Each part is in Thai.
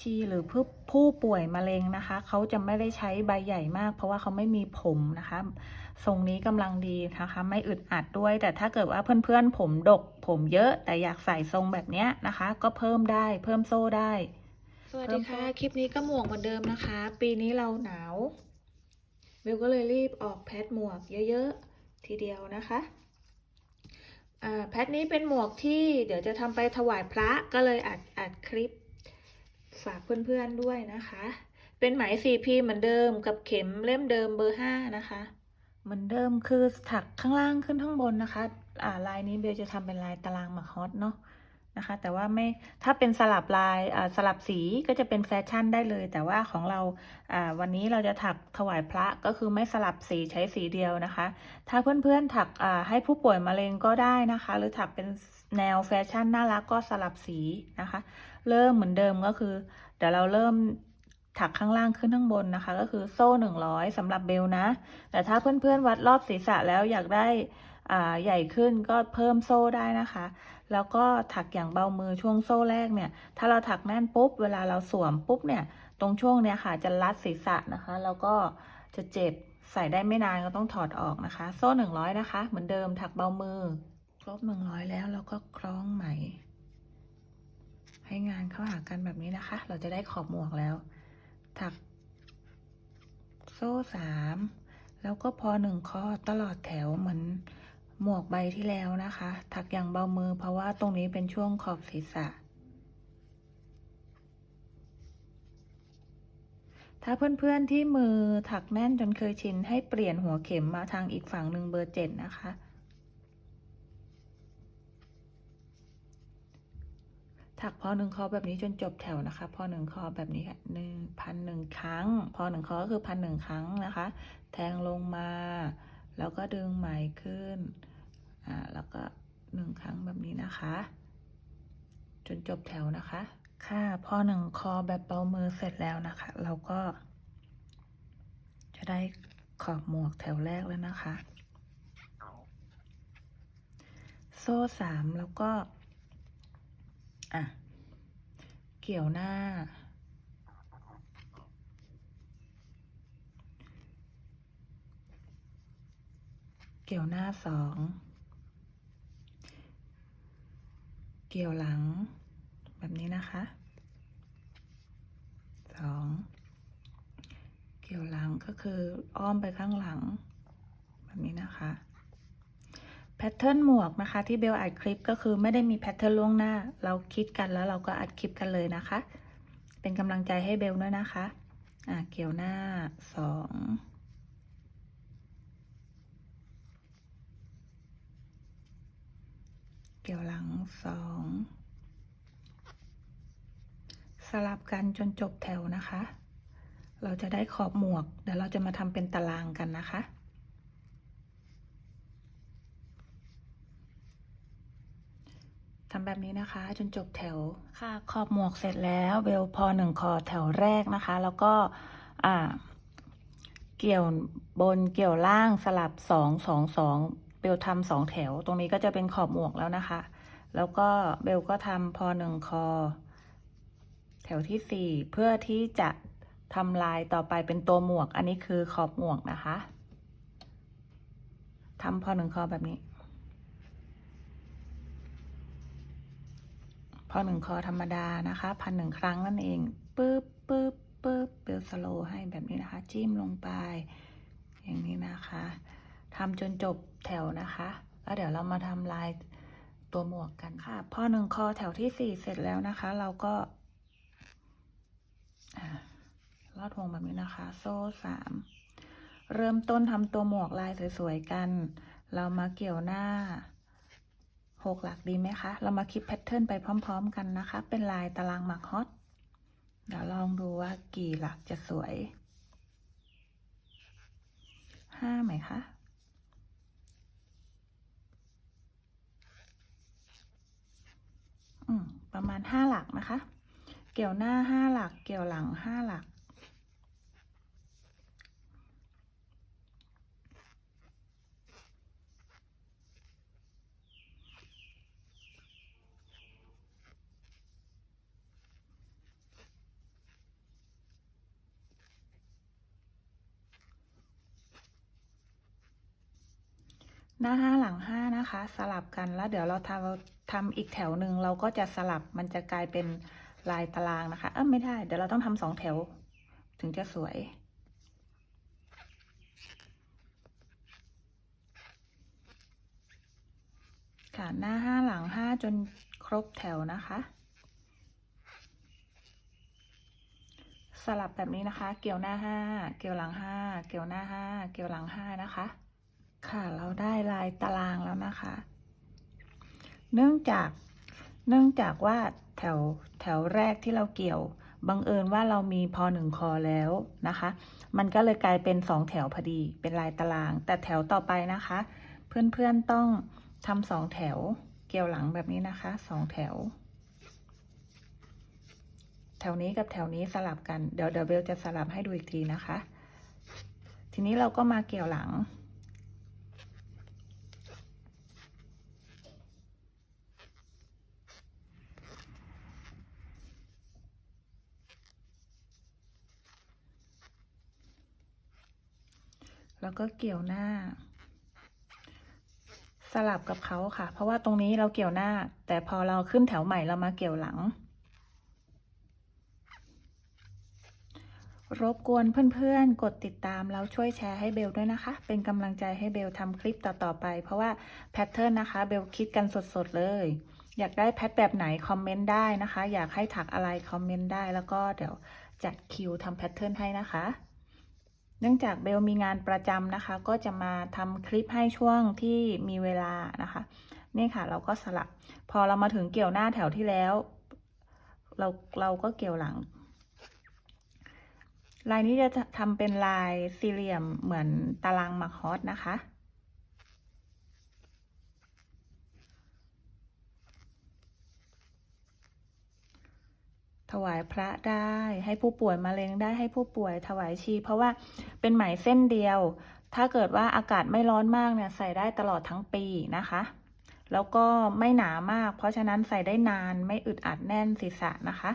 ชีหรือผู้ผู้ป่วยมะเร็งนะคะ เขาจะไม่ได้ใช้ใบใหญ่มาก เพราะว่าเขาไม่มีผมนะคะ ทรงนี้กำลังดีนะคะ ไม่อึดอัดด้วย แต่ถ้าเกิดว่าเพื่อนๆผมดก ผมเยอะแต่อยากใส่ทรงแบบเนี้ยนะคะ ก็เพิ่มได้เพิ่มโซ่ได้ สวัสดีค่ะ คลิปนี้ก็หมวกเหมือนเดิมนะคะ ปีนี้เราหนาวเบลก็เลยรีบออกแพทหมวกเยอะๆ ทีเดียวนะคะอ่าแพทนี้เป็นหมวกที่เดี๋ยวจะทำไปถวายพระก็เลยอัดอัดคลิป ฝากเพื่อนๆด้วยนะคะ เป็นไหม 4P เหมือนเดิมกับเข็มเล่มเดิมเบอร์ 5 นะคะ เหมือนเดิมคือถักข้างล่างขึ้นข้างบนนะคะ อ่าลายนี้เบลจะทำเป็นลายตารางหมักฮอตเนาะนะคะ แต่ว่าไม่ถ้าเป็นสลับลายอ่าสลับสีก็จะเป็นแฟชั่นได้เลย แต่ว่าของเราอ่าวันนี้เราจะถักถวายพระก็คือไม่สลับสีใช้สีเดียวนะคะ ถ้าเพื่อนๆถักอ่าให้ผู้ป่วยมะเร็งก็ได้นะคะ หรือถักเป็นแนวแฟชั่นน่ารักก็สลับสีนะคะ เริ่มเหมือนเดิมก็คือ เดี๋ยวเราเริ่มถักข้างล่างขึ้นข้างบนนะคะ ก็คือโซ่หนึ่งร้อยสำหรับเบลนะ แต่ถ้าเพื่อนๆวัดรอบศีรษะแล้วอยากได้อ่าใหญ่ขึ้นก็เพิ่มโซ่ได้นะคะ แล้วก็ถักอย่างเบามือช่วงโซ่แรกเนี่ย ถ้าเราถักแน่นปุ๊บ เวลาเราสวมปุ๊บเนี่ย ตรงช่วงเนี้ยค่ะจะรัดศีรษะนะคะ แล้วก็จะเจ็บใส่ได้ไม่นานก็ต้องถอดออกนะคะ โซ่หนึ่งร้อยนะคะ เหมือนเดิมถักเบามือ ครบหนึ่งร้อยแล้วเราก็คล้องไหม ให้งานเข้าหากันแบบนี้นะคะ เราจะได้ขอบหมวกแล้ว ถัก โซ่สามแล้วก็พอหนึ่งข้อตลอดแถวเหมือนหมวกใบที่แล้วนะคะ ถักอย่างเบามือเพราะว่าตรงนี้เป็นช่วงขอบศีรษะ ถ้าเพื่อนๆที่มือถักแน่นจนเคยชินให้เปลี่ยนหัวเข็มมาทางอีกฝั่งหนึ่งเบอร์เจ็ดนะคะ ถักพอหนึ่งคอแบบนี้จนจบแถวนะคะพอหนึ่งคอแบบนี้ค่ะหนึ่งพันหนึ่งครั้ง พอหนึ่งคอก็คือพันหนึ่งครั้งนะคะ แทงลงมา แล้วก็ดึงไหมขึ้นอ่าแล้วก็หนึ่งครั้งแบบนี้นะคะ จนจบแถวนะคะ ค่ะพอหนึ่งคอแบบเบามือเสร็จแล้วนะคะ เราก็ จะได้ขอบหมวกแถวแรกแล้วนะคะ โซ่สามแล้วก็ อะ เกี่ยวหน้า เกี่ยวหน้าสอง เกี่ยวหลัง แบบนี้นะคะสองเกี่ยวหลังก็คืออ้อมไปข้างหลัง แบบนี้นะคะ แพทเทิร์นหมวกนะคะที่เบลอัดคลิปก็คือไม่ได้มีแพทเทิร์นล่วงหน้า เราคิดกันแล้วเราก็อัดคลิปกันเลยนะคะ เป็นกำลังใจให้เบลด้วยนะคะอ่าเกี่ยวหน้าสองเกี่ยวหลังสองสลับกันจนจบแถวนะคะ เราจะได้ขอบหมวกเดี๋ยวเราจะมาทำเป็นตารางกันนะคะ ทำแบบนี้นะคะ จนจบแถวค่ะ ขอบหมวกเสร็จแล้วเบลพอหนึ่งคอแถวแรกนะคะ แล้วก็อ่า เกี่ยวบนเกี่ยวล่างสลับสองสองสองเบลทำสองแถว ตรงนี้ก็จะเป็นขอบหมวกแล้วนะคะ แล้วก็เบลก็ทำพอหนึ่งคอ แถวที่สี่เพื่อที่จะทำลายต่อไปเป็นตัวหมวก อันนี้คือขอบหมวกนะคะทำพอหนึ่งคอแบบนี้ พ อหนึ่งคอธรรมดานะคะพันหนึ่งครั้งนั่นเองปึ๊บปึ๊บปึ๊บเบลสโลให้แบบนี้นะคะ จิ้มลงไป อย่างนี้นะคะทำจนจบแถวนะคะ แล้วเดี๋ยวเรามาทำลายตัวหมวกกันค่ะ พอหนึ่งคอแถวที่สี่เสร็จแล้วนะคะ เราก็ลอดห่วงแบบนี้นะคะ โซ่สามเริ่มต้นทำตัวหมวกลายสวยๆกัน เรามาเกี่ยวหน้า หกหลักดีไหมคะ เรามาคิดแพทเทิร์นไปพร้อม ๆ กันนะคะ เป็นลายตารางหมักฮอต เดี๋ยวลองดูว่ากี่หลักจะสวยห้าไหมคะอืมประมาณห้าหลักนะคะ เกี่ยวหน้าห้าหลัก เกี่ยวหลังห้าหลัก น้าห้าหลังห้านะคะ สลับกันแล้วเดี๋ยวเราทำทำอีกแถวหนึ่งเราก็จะสลับมันจะกลายเป็นลายตารางนะคะ เออไม่ได้ เดี๋ยวเราต้องทำสองแถว ถึงจะสวยค่ะหน้าห้าหลังห้าจนครบแถวนะคะ สลับแบบนี้นะคะ เกี่ยวหน้าห้าเกี่ยวหลังห้าเกี่ยวหน้าห้าเกี่ยวหลังห้านะคะ ค่ะเราได้ลายตารางแล้วนะคะ เนื่องจากเนื่องจากว่าแถวแถวแรกที่เราเกี่ยวบังเอิญว่าเรามีพอหนึ่งคอแล้วนะคะ มันก็เลยกลายเป็นสองแถวพอดีเป็นลายตาราง แต่แถวต่อไปนะคะ เพื่อนๆต้องทำสองแถวเกี่ยวหลังแบบนี้นะคะสองแถว แถวนี้กับแถวนี้สลับกันเดี๋ยวเดี๋ยวเบลจะสลับให้ดูอีกทีนะคะ ทีนี้เราก็มาเกี่ยวหลัง แล้วก็เกี่ยวหน้า สลับกับเขาค่ะ เพราะว่าตรงนี้เราเกี่ยวหน้า แต่พอเราขึ้นแถวใหม่เรามาเกี่ยวหลัง รบกวนเพื่อนๆ กดติดตามแล้วช่วยแชร์ให้เบลด้วยนะคะ เป็นกำลังใจให้เบลทำคลิปต่อๆไป เพราะว่าแพทเทิร์นนะคะ เบลคิดกันสดๆเลยอยากได้แพทแบบไหน คอมเมนต์ได้นะคะ อยากให้ถักอะไร คอมเมนต์ได้แล้วก็เดี๋ยวจัดคิวทำแพทเทิร์นให้นะคะ เนื่องจากเบลมีงานประจำนะคะ ก็จะมาทำคลิปให้ช่วงที่มีเวลานะคะ นี่ค่ะเราก็สลับ พอเรามาถึงเกี่ยวหน้าแถวที่แล้ว เราเราก็เกี่ยวหลัง ลายนี้จะทำเป็นลายสี่เหลี่ยมเหมือนตารางมักฮอตนะคะ ถวายพระได้ให้ผู้ป่วยมะเร็งได้ให้ผู้ป่วยถวายชี เพราะว่าเป็นไหมเส้นเดียว ถ้าเกิดว่าอากาศไม่ร้อนมากเนี่ยใส่ได้ตลอดทั้งปีนะคะ แล้วก็ไม่หนามาก เพราะฉะนั้นใส่ได้นานไม่อึดอัดแน่นศีรษะนะคะ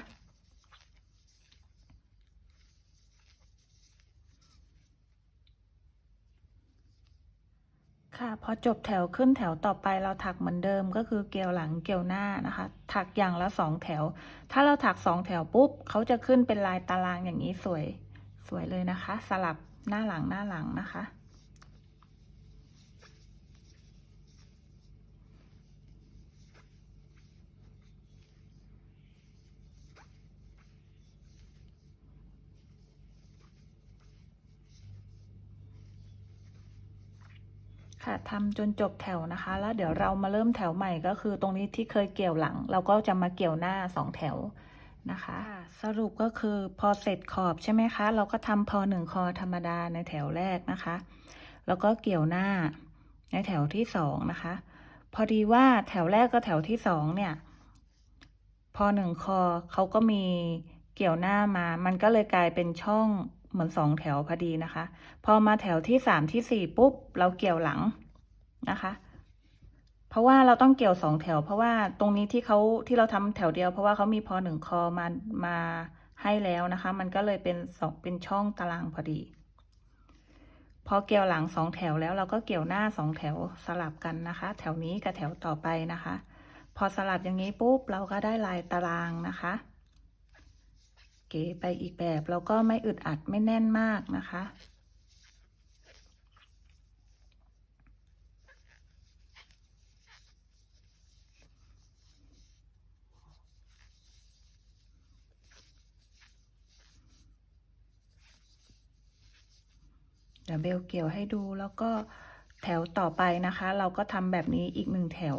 ค่ะพอจบแถวขึ้นแถวต่อไปเราถักเหมือนเดิมก็คือเกลียวหลังเกลียวหน้านะคะ ถักอย่างละสองแถว ถ้าเราถักสองแถวปุ๊บเขาจะขึ้นเป็นลายตารางอย่างนี้สวยสวยเลยนะคะ สลับหน้าหลังหน้าหลังนะคะ ค่ะทำจนจบแถวนะคะ แล้วเดี๋ยวเรามาเริ่มแถวใหม่ก็คือตรงนี้ที่เคยเกี่ยวหลัง เราก็จะมาเกี่ยวหน้าสองแถวนะคะ สรุปก็คือพอเสร็จขอบใช่ไหมคะ เราก็ทำพอหนึ่งคอธรรมดาในแถวแรกนะคะ แล้วก็เกี่ยวหน้าในแถวที่สองนะคะ พอดีว่าแถวแรกกับแถวที่สองเนี่ย พอหนึ่งคอเขาก็มีเกี่ยวหน้ามา มันก็เลยกลายเป็นช่อง เหมือนสองแถวพอดีนะคะ พอมาแถวที่สามที่สี่ปุ๊บ เราเกี่ยวหลังนะคะ เพราะว่าเราต้องเกี่ยวสองแถว เพราะว่าตรงนี้ที่เขาที่เราทำแถวเดียว เพราะว่าเขามีพอหนึ่งคอมามาให้แล้วนะคะ มันก็เลยเป็นสองเป็นช่องตารางพอดี พอเกี่ยวหลังสองแถวแล้วเราก็เกี่ยวหน้าสองแถวสลับกันนะคะ แถวนี้กับแถวต่อไปนะคะ พอสลับอย่างนี้ปุ๊บเราก็ได้ลายตารางนะคะ เก๋ไปอีกแบบแล้วก็ไม่อึดอัดไม่แน่นมากนะคะ เดี๋ยวเบลเกี่ยวให้ดูแล้วก็แถวต่อไปนะคะ เราก็ทำแบบนี้อีกหนึ่งแถว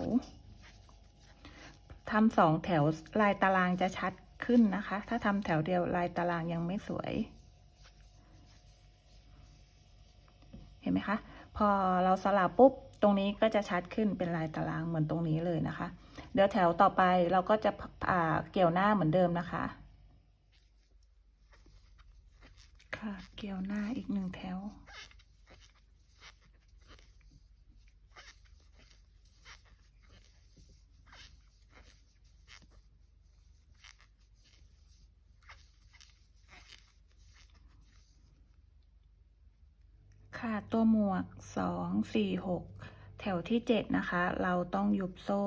ทำสองแถวลายตารางจะชัด ขึ้นนะคะ ถ้าทำแถวเดียวลายตารางยังไม่สวย เห็นไหมคะ พอเราสลับปุ๊บ ตรงนี้ก็จะชัดขึ้นเป็นลายตารางเหมือนตรงนี้เลยนะคะ เดี๋ยวแถวต่อไปเราก็จะอ่าเกี่ยวหน้าเหมือนเดิมนะคะ ค่ะ เกี่ยวหน้าอีกหนึ่งแถว ค่ะตัวหมวกสองสี่หกแถวที่เจ็ดนะคะ เราต้องยุบโซ่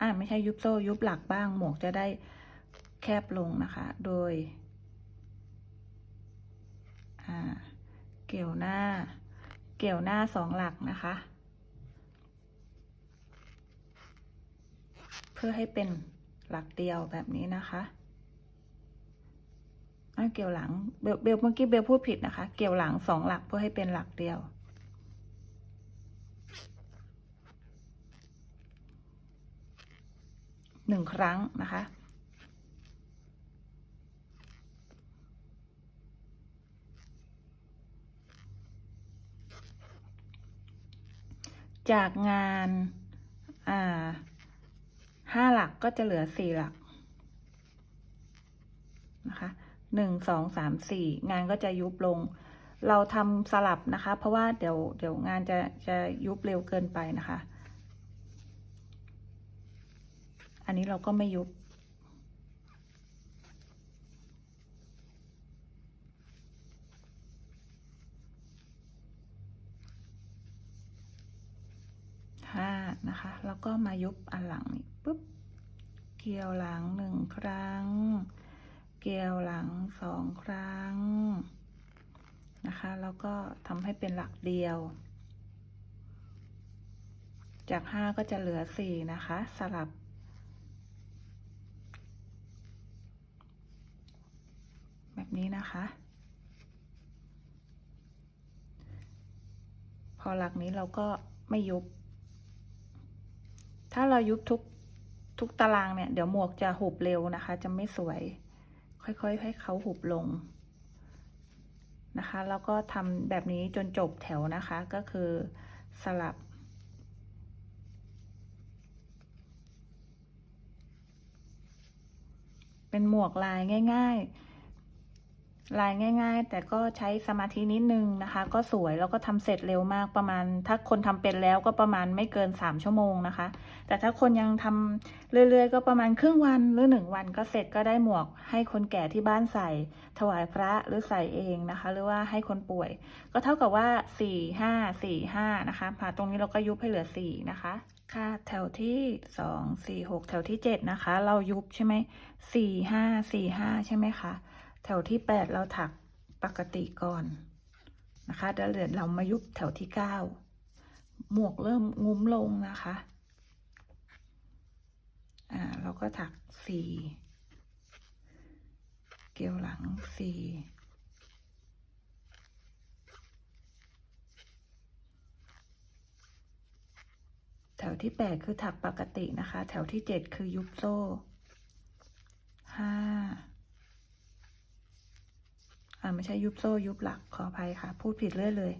อ่าไม่ใช่ยุบโซ่ยุบหลักบ้างหมวกจะได้แคบลงนะคะ โดยอ่าเกี่ยวหน้า เกี่ยวหน้าสองหลักนะคะ เพื่อให้เป็นหลักเดียวแบบนี้นะคะอะ เกี่ยวหลังเบลเบลเมื่อกี้เบลพูดผิดนะคะ เกี่ยวหลังสองหลักเพื่อให้เป็นหลักเดียว หนึ่งครั้งนะคะ จากงานอ่าห้าหลักก็จะเหลือสี่หลักนะคะ หนึ่งสองสามสี่งานก็จะยุบลง เราทำสลับนะคะ เพราะว่าเดี๋ยวเดี๋ยวงานจะจะยุบเร็วเกินไปนะคะ อันนี้เราก็ไม่ยุบห้านะคะ แล้วก็มายุบอันหลังนี่ปุ๊บ เกี่ยวหลังหนึ่งครั้ง เกี่ยวหลังสองครั้งนะคะ แล้วก็ทำให้เป็นหลักเดียว จากห้าก็จะเหลือสี่นะคะ สลับ แบบนี้นะคะ พอหลักนี้เราก็ไม่ยุบ ถ้าเรายุบทุกทุกตารางเนี่ย เดี๋ยวหมวกจะหุบเร็วนะคะ จะไม่สวย ค่อยๆ ให้เขาหุบลงนะคะ แล้วก็ทำแบบนี้จนจบแถวนะคะ ก็คือสลับ เป็นหมวกลายง่าย ๆ ลายง่าย ๆ แต่ก็ใช้สมาธินิดนึงนะคะ ก็สวยแล้วก็ทำเสร็จเร็วมากประมาณ ถ้าคนทำเป็นแล้วก็ประมาณไม่เกินสามชั่วโมงนะคะ แต่ถ้าคนยังทำเรื่อยๆ ก็ประมาณครึ่งวันหรือหนึ่งวันก็เสร็จก็ได้หมวก ให้คนแก่ที่บ้านใส่ ถวายพระหรือใส่เองนะคะ หรือว่าให้คนป่วย ก็เท่ากับว่าสี่ห้าสี่ห้านะคะผ่าตรงนี้เราก็ยุบให้เหลือสี่นะคะค่ะแถวที่สองสี่หกแถวที่เจ็ดนะคะ เรายุบใช่ไหมสี่ห้าสี่ห้าใช่ไหมคะ แถวที่แปดเราถักปกติก่อนนะคะแล้วเดี๋ยวเรามายุบแถวที่เก้าหมวกเริ่มงุ้มลงนะคะอ่าเราก็ถักสี่เกี่ยวหลังสี่แถวที่แปดคือถักปกตินะคะ แถวที่เจ็ดคือยุบโซ่ห้า อ่าไม่ใช่ยุบโซ่ยุบหลักขออภัยค่ะ พูดผิดเรื่อยเลย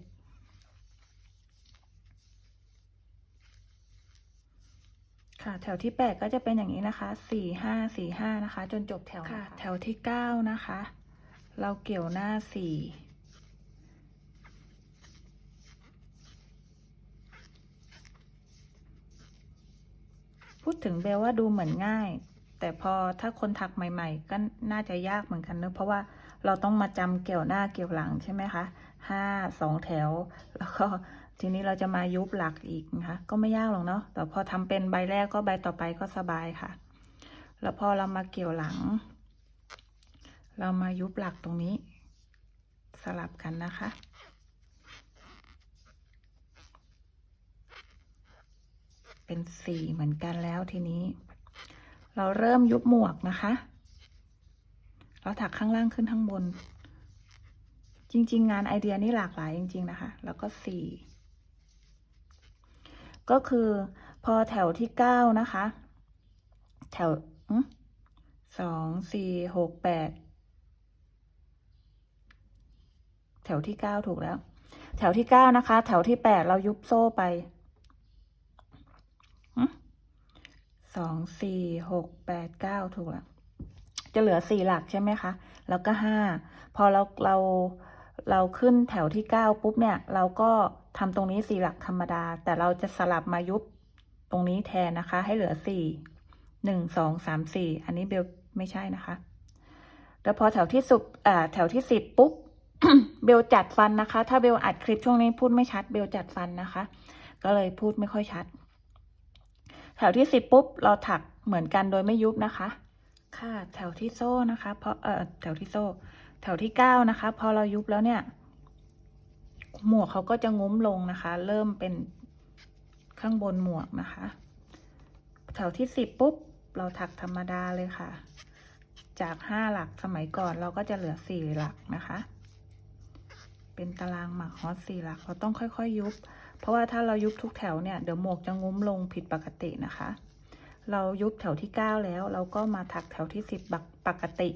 ค่ะ แถวที่แปดก็จะเป็นอย่างนี้นะคะสี่ห้าสี่ห้านะคะ จนจบแถวค่ะ แถวที่เก้านะคะ เราเกี่ยวหน้าสี่พูดถึงเบลว่าดูเหมือนง่าย แต่พอถ้าคนถักใหม่ ๆ ก็น่าจะยากเหมือนกันเนอะเพราะว่า เราต้องมาจำเกี่ยวหน้าเกี่ยวหลังใช่ไหมคะห้าสองแถว แล้วก็ทีนี้เราจะมายุบหลักอีกนะคะก็ไม่ยากหรอกเนาะแต่พอทำเป็นใบแรกก็ใบต่อไปก็สบายค่ะ แล้วพอเรามาเกี่ยวหลัง เรามายุบหลักตรงนี้ สลับกันนะคะเป็นสี่เหมือนกันแล้วทีนี้ เราเริ่มยุบหมวกนะคะ เราถักข้างล่างขึ้นข้างบน จริง ๆ งานไอเดียนี่หลากหลายจริง ๆ นะคะ แล้วก็สี่ก็คือพอแถวที่เก้านะคะ แถวสองสี่หกแปดแถวที่เก้าถูกแล้ว แถวที่เก้านะคะ แถวที่แปดเรายุบโซ่ไปสองสี่หกแปดเก้าถูกแล้ว จะเหลือสี่หลักใช่ไหมคะ แล้วก็ห้าพอเราเราเราขึ้นแถวที่เก้าปุ๊บเนี่ย เราก็ทำตรงนี้สี่หลักธรรมดา แต่เราจะสลับมายุบตรงนี้แทนนะคะ ให้เหลือสี่หนึ่งสองสามสี่อันนี้เบลไม่ใช่นะคะแล้วพอแถวที่สุดอ่าแถวที่สิบปุ๊บเบลจัดฟันนะคะ ถ้าเบลอัดคลิปช่วงนี้พูดไม่ชัด เบลจัดฟันนะคะ ก็เลยพูดไม่ค่อยชัด แถวที่สิบปุ๊บ เราถักเหมือนกันโดยไม่ยุบนะคะ ค่ะแถวที่โซ่นะคะเพราะเออแถวที่โซ่ แถวที่เก้านะคะ พอเรายุบแล้วเนี่ย หมวกเขาก็จะงุ้มลงนะคะ เริ่มเป็นข้างบนหมวกนะคะ แถวที่สิบปุ๊บ เราถักธรรมดาเลยค่ะ จากห้าหลักสมัยก่อนเราก็จะเหลือสี่หลักนะคะ เป็นตารางหมักฮอตสี่หลักเราต้องค่อยๆยุบ เพราะว่าถ้าเรายุบทุกแถวเนี่ยเดี๋ยวหมวกจะงุ้มลงผิดปกตินะคะ เรายุบแถวที่เก้าแล้ว เราก็มาถักแถวที่สิบปกติ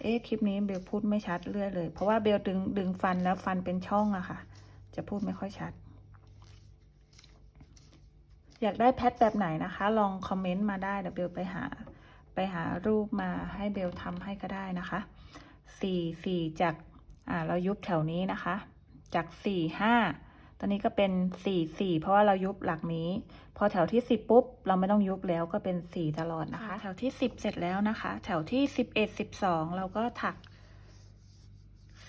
เอ๊ะคลิปนี้เบลพูดไม่ชัดเรื่อยเลย เพราะว่าเบลดึงดึงฟันแล้วฟันเป็นช่องอะค่ะ จะพูดไม่ค่อยชัด อยากได้แพทแบบไหนนะคะ ลองคอมเมนต์มาได้เดี๋ยวเบลไปหาไปหารูปมาให้เบลทำให้ก็ได้นะคะสี่สี่จาก อ่า เรายุบแถวนี้นะคะ จากสี่ห้า ตอนนี้ก็เป็นสี่สี่เพราะว่าเรายุบหลักนี้ พอแถวที่สิบปุ๊บ เราไม่ต้องยุบแล้วก็เป็นสี่ตลอดนะคะ แถวที่สิบเสร็จแล้วนะคะ แถวที่สิบเอ็ดสิบสองเราก็ถัก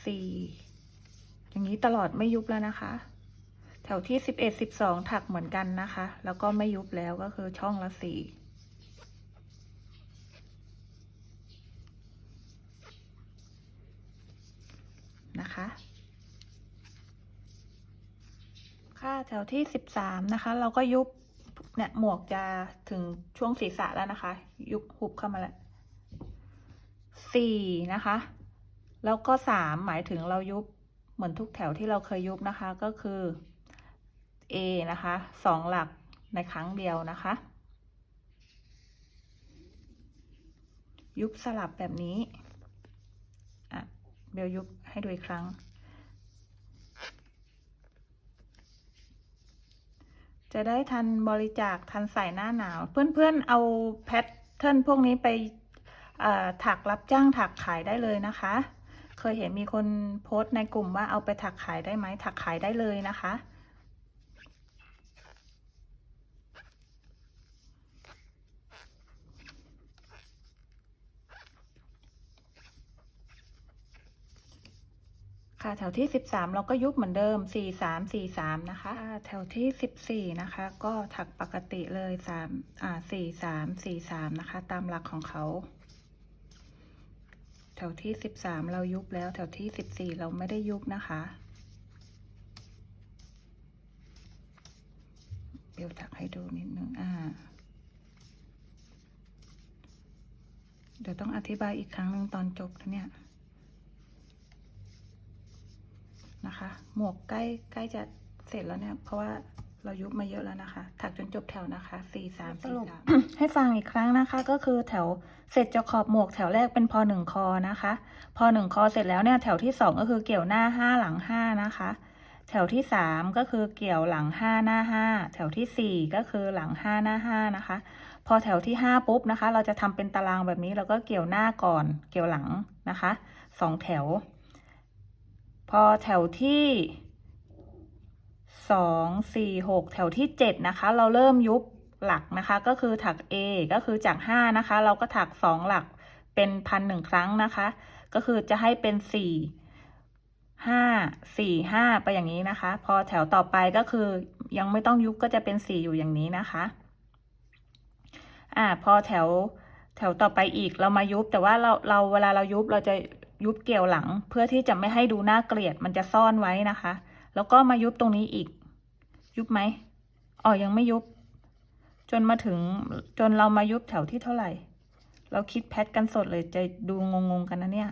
สี่อย่างนี้ตลอดไม่ยุบแล้วนะคะ แถวที่สิบเอ็ดสิบสองถักเหมือนกันนะคะ แล้วก็ไม่ยุบแล้วก็คือช่องละสี่นะคะ ค่ะแถวที่สิบสามนะคะ เราก็ยุบเนี่ยหมวกจะถึงช่วงศีรษะแล้วนะคะ ยุบหุบเข้ามาแล้วสี่นะคะ แล้วก็สามหมายถึงเรายุบเหมือนทุกแถวที่เราเคยยุบนะคะก็คือ A นะคะสองหลักในครั้งเดียวนะคะ ยุบสลับแบบนี้อะเบลยุบให้ดูอีกครั้ง จะได้ทันบริจาคทันใส่หน้าหนาว เพื่อนๆเอาแพทเทิร์นพวกนี้ไปถักรับจ้างถักขายได้เลยนะคะ เคยเห็นมีคนโพสต์ในกลุ่มว่าเอาไปถักขายได้ไหมถักขายได้เลยนะคะ แถวที่สิบสามเราก็ยุบเหมือนเดิมสี่สามสี่สามนะคะ แถวที่สิบสี่นะคะ ก็ถักปกติเลยสามอ่าสี่สามสี่สามนะคะ ตามหลักของเขา แถวที่สิบสามเรายุบแล้ว แถวที่สิบสี่เราไม่ได้ยุบนะคะ เดี๋ยวถักให้ดูนิดนึงอ่าเดี๋ยวต้องอธิบายอีกครั้งหนึ่งตอนจบนะเนี่ย นะคะ หมวกใกล้ใกล้จะเสร็จแล้วเนี่ย เพราะว่าเรายุบมาเยอะแล้วนะคะ ถักจนจบแถวนะคะสี่สามสี่สามให้ฟังอีกครั้งนะคะ ก็คือแถวเสร็จจะขอบหมวกแถวแรกเป็นพอหนึ่งคอนะคะ พอหนึ่งคอเสร็จแล้วเนี่ยแถวที่สองก็คือเกี่ยวหน้าห้าหลังห้านะคะ แถวที่สามก็คือเกี่ยวหลังห้าหน้าห้าแถวที่สี่ก็คือหลังห้าหน้าห้านะคะ พอแถวที่ห้าปุ๊บนะคะ เราจะทำเป็นตารางแบบนี้แล้วก็เกี่ยวหน้าก่อน เกี่ยวหลังนะคะสองแถว พอแถวที่สองสี่หกแถวที่เจ็ดนะคะ เราเริ่มยุบหลักนะคะ ก็คือถัก A ก็คือจากห้านะคะ เราก็ถักสองหลักเป็นพันหนึ่งครั้งนะคะ ก็คือจะให้เป็นสี่ห้าสี่ห้าไปอย่างนี้นะคะ พอแถวต่อไปก็คือยังไม่ต้องยุบก็จะเป็นสี่อยู่อย่างนี้นะคะ อ่า พอแถวแถวต่อไปอีกเรามายุบแต่ว่าเราเราเวลาเรายุบเราจะ ยุบเกี่ยวหลัง เพื่อที่จะไม่ให้ดูน่าเกลียดมันจะซ่อนไว้นะคะ แล้วก็มายุบตรงนี้อีก ยุบไหมอ๋อยังไม่ยุบ จนมาถึงจนเรามายุบแถวที่เท่าไหร่ เราคิดแพทกันสดเลยจะดูงงๆกันนะเนี่ย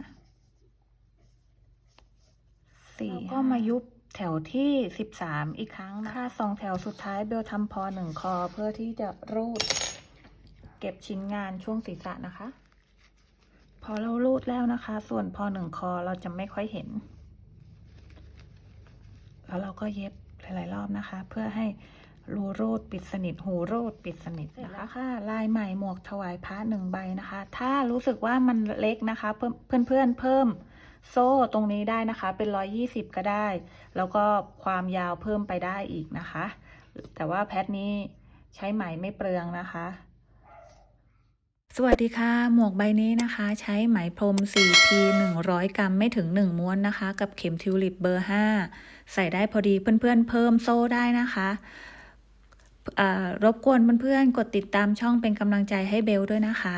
สี่ก็มายุบแถวที่สิบสามอีกครั้งนะคะสองแถวสุดท้ายเบลทำพอหนึ่งคอเพื่อที่จะรูด เก็บชิ้นงานช่วงศีรษะนะคะ พอเรารูดแล้วนะคะ ส่วนพอหนึ่งคอเราจะไม่ค่อยเห็น แล้วเราก็เย็บหลาย ๆ รอบนะคะ เพื่อให้รูรูดปิดสนิท หูรูดปิดสนิทนะคะค่ะ ลายใหม่หมวกถวายพระหนึ่งใบนะคะ ถ้ารู้สึกว่ามันเล็กนะคะ เพื่อนเพื่อนเพิ่มโซ่ตรงนี้ได้นะคะ เป็นร้อยยี่สิบก็ได้ แล้วก็ความยาวเพิ่มไปได้อีกนะคะ แต่ว่าแพทนี้ใช้ไหมไม่เปลืองนะคะ สวัสดีค่ะ หมวกใบนี้นะคะ ใช้ไหมพรม 4P 100 กรัมไม่ถึง 1 ม้วนนะคะ กับเข็มทิวลิปเบอร์ 5 ใส่ได้พอดีเพื่อนๆเพิ่มโซ่ได้นะคะรบกวนเพื่อนๆกดติดตามช่องเป็นกำลังใจให้เบลด้วยนะคะ